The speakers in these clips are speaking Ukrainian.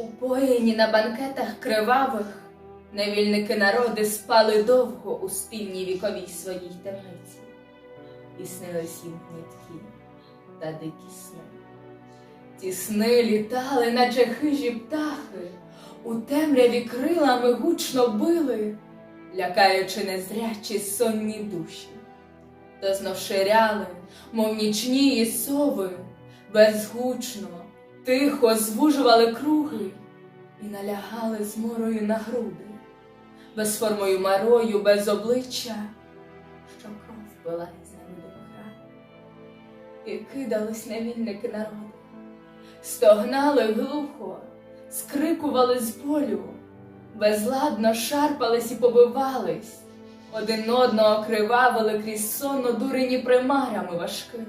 Упоєні на банкетах кривавих, невільники народи спали довго у спільній віковій своїй темниці, і снились їм книткі та дикі сни. Ті сни літали, наче хижі птахи, у темряві крилами гучно били, лякаючи незрячі сонні душі, та знов ширяли, мов нічні сови, безгучно, тихо звужували круги і налягали зморою на груди, безформою марою, без обличчя, що кров пила із ними до краю. І кидались невільники народи, стогнали глухо, скрикували з болю, безладно шарпались і побивались, один одного кривавили крізь сонно дурені примарами важкими.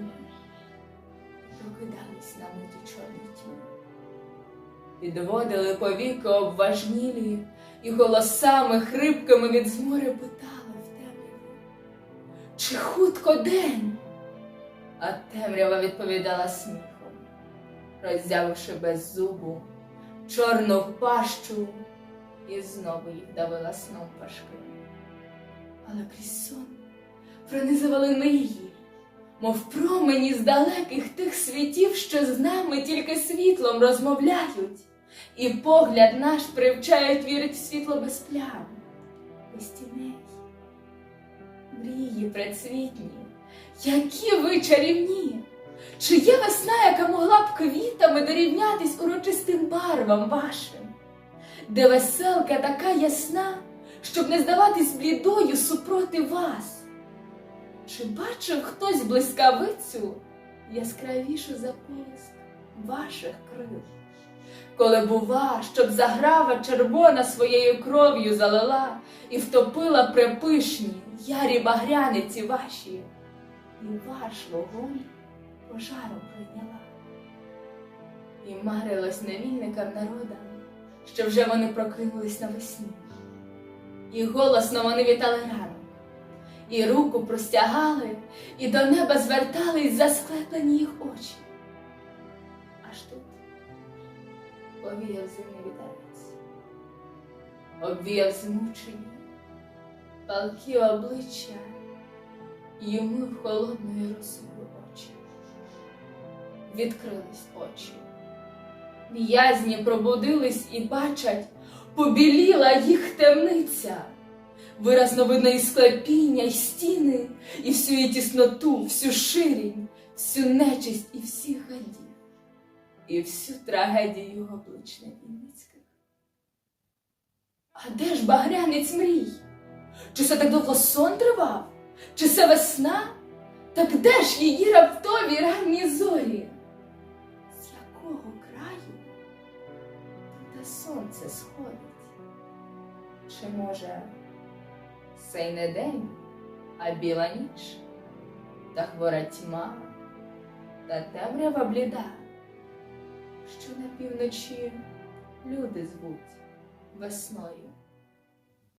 Прокидались на миті чорні тіні. Підводили повіки обважнілі і голосами хрипкими від змори питали в темряві. Чи хутко день? А темрява відповідала сміхом, роззявивши без зубу чорну пащу і знову їх давила сном важким. Але крізь сон пронизували мрії, мов промені з далеких тих світів, що з нами тільки світлом розмовляють, і погляд наш привчають вірить в світло без плям, без тіней. Мрії предсвітні, які ви чарівні! Чи є весна, яка могла б квітами дорівнятись урочистим барвам вашим, де веселка така ясна, щоб не здаватись блідою супроти вас? Чи бачив хтось блискавицю яскравішу за полиск ваших крил? Коли бува, щоб заграва червона своєю кров'ю залила і втопила припишні ярі багряниці ваші, і ваш вогонь пожаром прийняла. І марилось невільникам народам, що вже вони прокинулись навесні, і голосно вони вітали ранок, і руку простягали, і до неба звертались засклеплені їх очі. Повіяв зимний вітерець, обвіяв змучені, палкі обличчя, і йому в холодною росою очі. Відкрились очі. В'язні пробудились і бачать, побіліла їх темниця. Виразно видно і склепіння, і стіни, і всю її тісноту, всю ширінь, всю нечисть і всіх гадів, і всю трагедію облич невільницьких. А де ж багрянець мрій? Чи це так довго сон тривав? Чи це весна? Так де ж її раптові ранні зорі? З якого краю туди сонце сходить? Чи може цей не день, а біла ніч, та хвора тьма, та темрява бліда, що на півночі люди звуть весною?